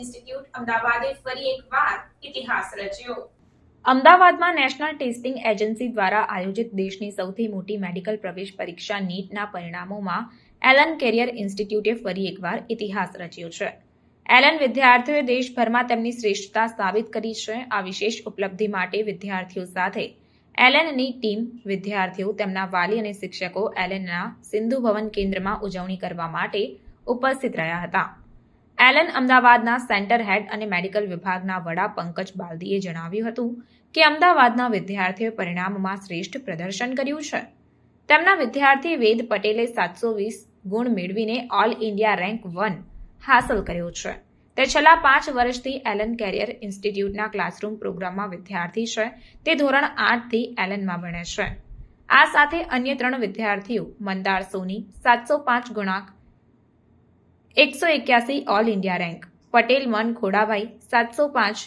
institute અમદાવાદે ફરી એકવાર ઇતિહાસ રચ્યો અમદાવાદમાં નેશનલ ટેસ્ટિંગ એજન્સી દ્વારા આયોજિત દેશની સૌથી મોટી મેડિકલ પ્રવેશ પરીક્ષા નીટના પરિણામોમાં એલન કેરિયર ઇન્સ્ટિટ્યૂટે ફરી એકવાર ઇતિહાસ રચ્યો છે એલન વિદ્યાર્થીઓએ દેશભરમાં તેમની શ્રેષ્ઠતા સાબિત કરી છે આ વિશેષ ઉપલબ્ધિ માટે વિદ્યાર્થીઓ સાથે એલનની ટીમ વિદ્યાર્થીઓ તેમના વાલી અને શિક્ષકો એલનના સિંધુ ભવન કેન્દ્રમાં ઉજવણી કરવા માટે ઉપસ્થિત રહ્યા હતા એલન અમદાવાદના સેન્ટર હેડ અને મેડિકલ વિભાગના વડા પંકજ બાલદીએ જણાવ્યું હતું કે અમદાવાદના વિદ્યાર્થીઓએ પરિણામમાં શ્રેષ્ઠ પ્રદર્શન કર્યું છે તેમના વિદ્યાર્થી વેદ પટેલે સાતસો વીસ ગુણ મેળવીને ઓલ ઇન્ડિયા રેન્ક વન હાંસલ કર્યો છે તે છેલ્લા પાંચ વર્ષથી એલન કેરિયર ઇન્સ્ટિટ્યૂટના ક્લાસરૂમ પ્રોગ્રામમાં વિદ્યાર્થી છે તે ધોરણ આઠથી એલનમાં ભણે છે આ સાથે અન્ય ત્રણ વિદ્યાર્થીઓ મંદાર સોની સાતસો પાંચ ગુણાંક એકસો એક્યાસી ઓલ ઇન્ડિયા રેન્ક પટેલ મન ખોડાભાઈ સાતસો પાંચ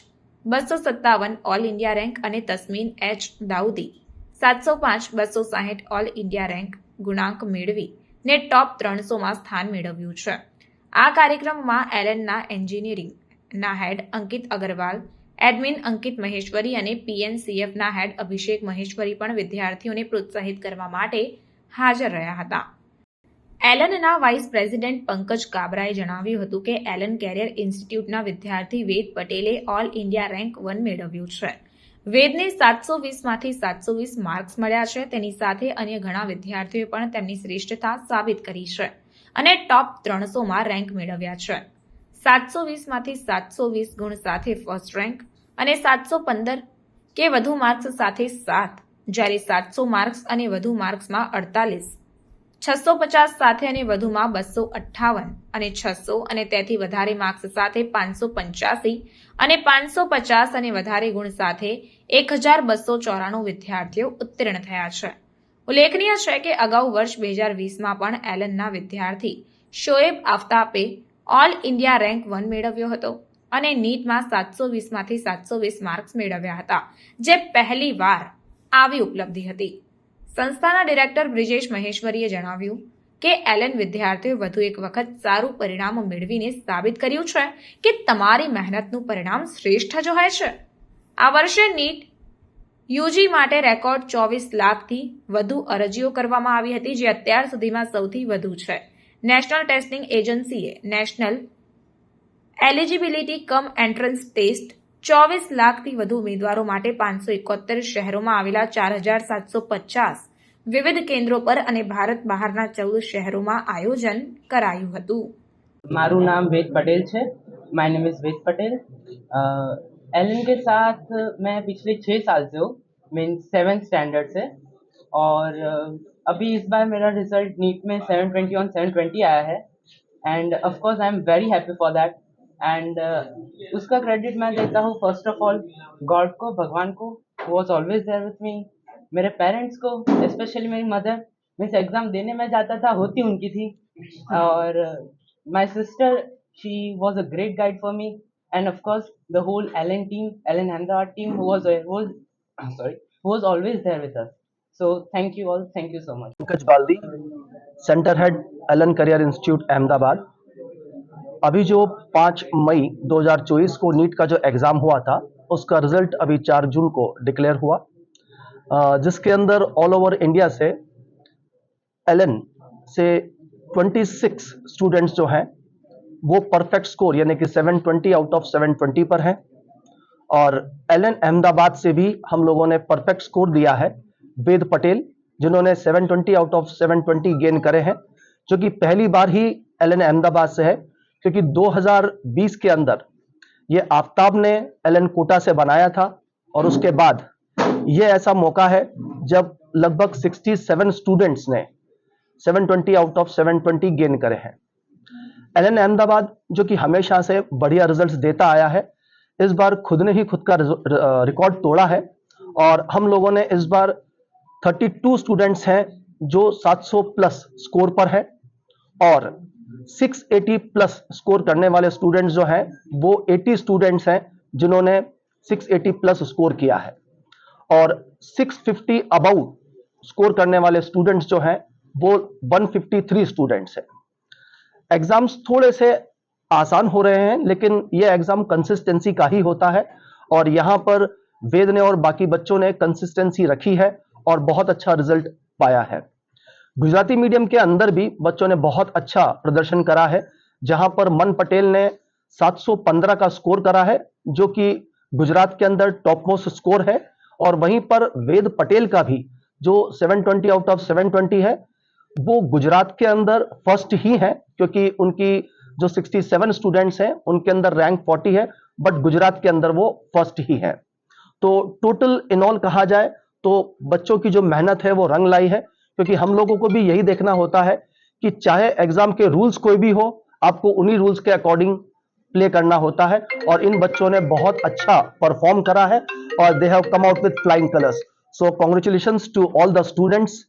બસો સત્તાવન ઓલ ઇન્ડિયા રેન્ક અને તસ્મીન એચ દાઉદી સાતસો પાંચ બસો સાહીઠ ઓલ ઇન્ડિયા રેન્ક ગુણાંક મેળવી ને ટોપ ત્રણસોમાં સ્થાન મેળવ્યું છે આ કાર્યક્રમમાં એલએનના એન્જિનિયરિંગના હેડ અંકિત અગરવાલ એડમિન અંકિત મહેશ્વરી અને પીએનસીએફના હેડ અભિષેક મહેશ્વરી પણ વિદ્યાર્થીઓને પ્રોત્સાહિત કરવા માટે હાજર રહ્યા હતા એલનના વાઇસ પ્રેસિડેન્ટ પંકજ કાબરાએ જણાવ્યું હતું કે એલન કેરિયર ઇન્સ્ટિટ્યૂટના વિદ્યાર્થી વેદ પટેલે ઓલ ઇન્ડિયા રેન્ક વન મેળવ્યું છે વેદને સાતસો વીસમાંથી સાતસો વીસ માર્ક્સ મળ્યા છે તેની સાથે અન્ય ઘણા વિદ્યાર્થીઓએ પણ તેમની શ્રેષ્ઠતા સાબિત કરી છે અને ટોપ ત્રણસોમાં રેન્ક મેળવ્યા છે સાતસો વીસમાંથી સાતસો વીસ ગુણ સાથે ફર્સ્ટ રેન્ક અને સાતસો પંદર કે વધુ માર્ક્સ સાથે સાત જ્યારે સાતસો માર્ક્સ અને વધુ માર્ક્સમાં અડતાલીસ છસો પચાસ સાથે અને વધુમાં બસો અઠ્ઠાવન અને છસો અને તેથી વધારે માર્ક્સ સાથે પાંચસો પંચ્યાસી અને પાંચસો પચાસ અને વધારે ગુણ સાથે એક હજાર બસો ચોરાણું વિદ્યાર્થીઓ ઉત્તીર્ણ થયા છે ઉલ્લેખનીય છે કે અગાઉ વર્ષ બે હજાર વીસમાં પણ એલનના વિદ્યાર્થી શોએબ આફતાબે ઓલ ઇન્ડિયા રેન્ક વન મેળવ્યો હતો અને નીટમાં સાતસો વીસમાંથી સાતસો વીસ માર્ક્સ મેળવ્યા હતા જે પહેલી વાર આવી ઉપલબ્ધિ હતી સંસ્થાના ડિરેક્ટર બ્રિજેશ મહેશ્વરીએ જણાવ્યું કે એલએન વિદ્યાર્થીઓએ વધુ એક વખત સારું પરિણામ મેળવીને સાબિત કર્યું છે કે તમારી મહેનતનું પરિણામ શ્રેષ્ઠ જ હોય છે આ વર્ષે નીટ યુજી માટે રેકોર્ડ ચોવીસ લાખથી વધુ અરજીઓ કરવામાં આવી હતી જે અત્યાર સુધીમાં સૌથી વધુ છે નેશનલ ટેસ્ટિંગ એજન્સીએ national eligibility cum entrance test 24 lakh થી વધુ ઉમેદવારો માટે 571 શહેરોમાં આવેલા 4750 વિવિધ કેન્દ્રો પર અને ભારત બહારના 14 શહેરોમાં આયોજન કરાયું હતું મારું નામ વેદ પટેલ છે my name is Ved Patel Allen કે સાથ મે પિછલે 6 સાલ સે મેન 7th સ્ટાન્ડર્ડ સે ઓર અભી ઇસ બાર મેરા રિઝલ્ટ NEET મે 720 720 આયા હે and of course I am very happy for that and uh, उसका क्रेडिट मैं देता हूँ फर्स्ट ऑफ ऑल गॉड को भगवान को was always there with me मेरे पेरेंट्स को स्पेशली मेरी मदर मीन्स एग्ज़ाम देने में जाता था होती उनकी थी और my sister she was a great guide for me and of course the whole L N team L N Ahmedabad team sorry was always there with us so thank you all thank you so much Pankaj Baldi centre head L N career institute Ahmedabad अभी जो पाँच मई 2024 को NEET का जो exam हुआ था उसका result अभी चार जून को डिक्लेयर हुआ जिसके अंदर ऑल ओवर इंडिया से एल से 26 स्टूडेंट्स जो हैं वो परफेक्ट स्कोर यानी कि 720 आउट ऑफ 720 पर हैं और एल अहमदाबाद से भी हम लोगों ने परफेक्ट स्कोर दिया है वेद पटेल जिन्होंने 720 आउट ऑफ 720 गेन करे हैं जो कि पहली बार ही एल अहमदाबाद से है क्योंकि 2020 के अंदर ये आफ्ताब ने एलन कोटा से बनाया था और उसके बाद ये ऐसा मौका है जब लगभग 67 स्टूडेंट्स ने 720 आउट ऑफ 720 गेन करे हैं एलन अहमदाबाद जो कि हमेशा से बढ़िया रिजल्ट्स देता आया है इस बार खुद ने ही खुद का रिकॉर्ड तोड़ा है और हम लोगों ने इस बार 32 स्टूडेंट्स हैं जो 700 प्लस स्कोर पर है और 680 प्लस स्कोर करने वाले स्टूडेंट्स जो हैं वो 80 स्टूडेंट्स हैं जिन्होंने 680 प्लस स्कोर किया है और 650 अबव स्कोर करने वाले स्टूडेंट्स जो हैं वो 153 स्टूडेंट्स हैं एग्जाम्स थोड़े से आसान हो रहे हैं लेकिन ये एग्जाम कंसिस्टेंसी का ही होता है और यहां पर वेद ने और बाकी बच्चों ने कंसिस्टेंसी रखी है और बहुत अच्छा रिजल्ट पाया है गुजराती मीडियम के अंदर भी बच्चों ने बहुत अच्छा प्रदर्शन करा है जहां पर मन पटेल ने 715 का स्कोर करा है जो कि गुजरात के अंदर टॉप मोस्ट स्कोर है और वहीं पर वेद पटेल का भी जो 720 आउट ऑफ 720 है वो गुजरात के अंदर फर्स्ट ही है क्योंकि उनकी जो 67 स्टूडेंट्स हैं उनके अंदर रैंक 40 है बट गुजरात के अंदर वो फर्स्ट ही है तो टोटल इनऑल कहा जाए तो बच्चों की जो मेहनत है वो रंग लाई है क्योंकि हम लोगों को भी यही देखना होता है कि चाहे एग्जाम के रूल्स कोई भी हो आपको उन्हीं रूल्स के अकॉर्डिंग प्ले करना होता है और इन बच्चों ने बहुत अच्छा परफॉर्म करा है और they have come out with flying colours so congratulation to all the students